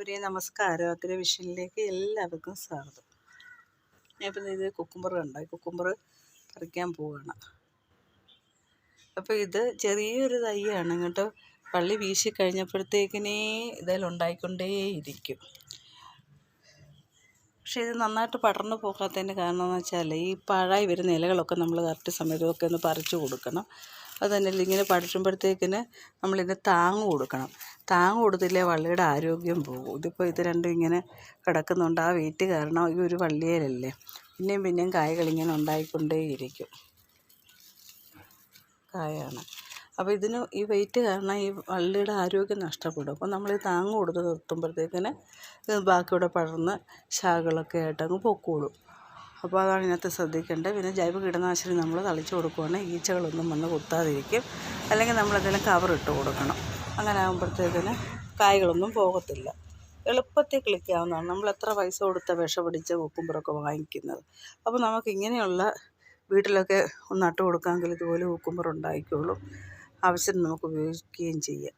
ഒരു നമസ്കാരം. അഗ്രവിഷനിലേക്ക് എല്ലാവർക്കും സ്വാഗതം. ഞാനിപ്പം ഇത് കുക്കുംബർ ഉണ്ടായി കുക്കുംബർ പറിക്കാൻ പോവുകയാണ് അപ്പോൾ ഇത് ചെറിയൊരു തൈയാണ്. കേട്ടോ പള്ളി വീശി കഴിഞ്ഞപ്പോഴത്തേക്കിനേ ഇതിലുണ്ടായിക്കൊണ്ടേയിരിക്കും പക്ഷേ ഇത് നന്നായിട്ട് പടർന്നു പോകാത്തതിന്റെ കാരണം എന്ന് വെച്ചാൽ ഈ പാഴായി വരുന്ന ഇലകളൊക്കെ നമ്മൾ കറക്റ്റ് സമയത്തൊക്കെ ഒന്ന് പറിച്ചു കൊടുക്കണം. അത് തന്നെ ഇങ്ങനെ പടരുമ്പോഴത്തേക്കിന് നമ്മളിതിന് താങ്ങ് കൊടുക്കണം. താങ്ങ് കൊടുത്തില്ലേ വള്ളിയുടെ ആരോഗ്യം പോകും. ഇതിപ്പോൾ ഇത് രണ്ടും ഇങ്ങനെ കിടക്കുന്നുണ്ട്. ആ വെയിറ്റ് കാരണം ഈ ഒരു വള്ളിയിലല്ലേ. പിന്നെയും പിന്നെയും കായകളിങ്ങനെ ഉണ്ടായിക്കൊണ്ടേയിരിക്കും. കായാണ്. അപ്പോൾ ഇതിന് ഈ വെയിറ്റ് കാരണം ഈ വള്ളിയുടെ ആരോഗ്യം നഷ്ടപ്പെടും. അപ്പോൾ നമ്മൾ ഈ താങ്ങ് കൊടുത്ത് നിർത്തുമ്പോഴത്തേക്കിന് ബാക്കിയുടെ പടർന്ന് ശാഖകളൊക്കെ ആയിട്ട് അങ്ങ് പൊക്കോളും. അപ്പോൾ അതാണ് ഇതിനകത്ത് ശ്രദ്ധിക്കേണ്ടത്. പിന്നെ ജൈവ കീടനാശിനി നമ്മൾ തളിച്ചു കൊടുക്കുകയാണെങ്കിൽ ഈച്ചകളൊന്നും വന്ന് കുത്താതിരിക്കും. അല്ലെങ്കിൽ നമ്മൾ നമ്മളെന്തെങ്കിലും കവർ ഇട്ട് കൊടുക്കണം. അങ്ങനെ ആകുമ്പോഴത്തേക്കിന് കായ്കളൊന്നും പോകത്തില്ല. എളുപ്പത്തിൽ കിളിക്കാവുന്നതാണ്. നമ്മൾ എത്ര പൈസ കൊടുത്ത വിഷം പിടിച്ച ഉക്കുമ്പറൊക്കെ വാങ്ങിക്കുന്നത്. അപ്പോൾ നമുക്ക് ഇങ്ങനെയുള്ള വീട്ടിലൊക്കെ ഒന്ന് നട്ട് കൊടുക്കാമെങ്കിൽ ഇതുപോലെ ഉക്കുമ്പറുണ്ടായിക്കോളും ആവശ്യത്തിന് നമുക്ക് ഉപയോഗിക്കുകയും ചെയ്യാം.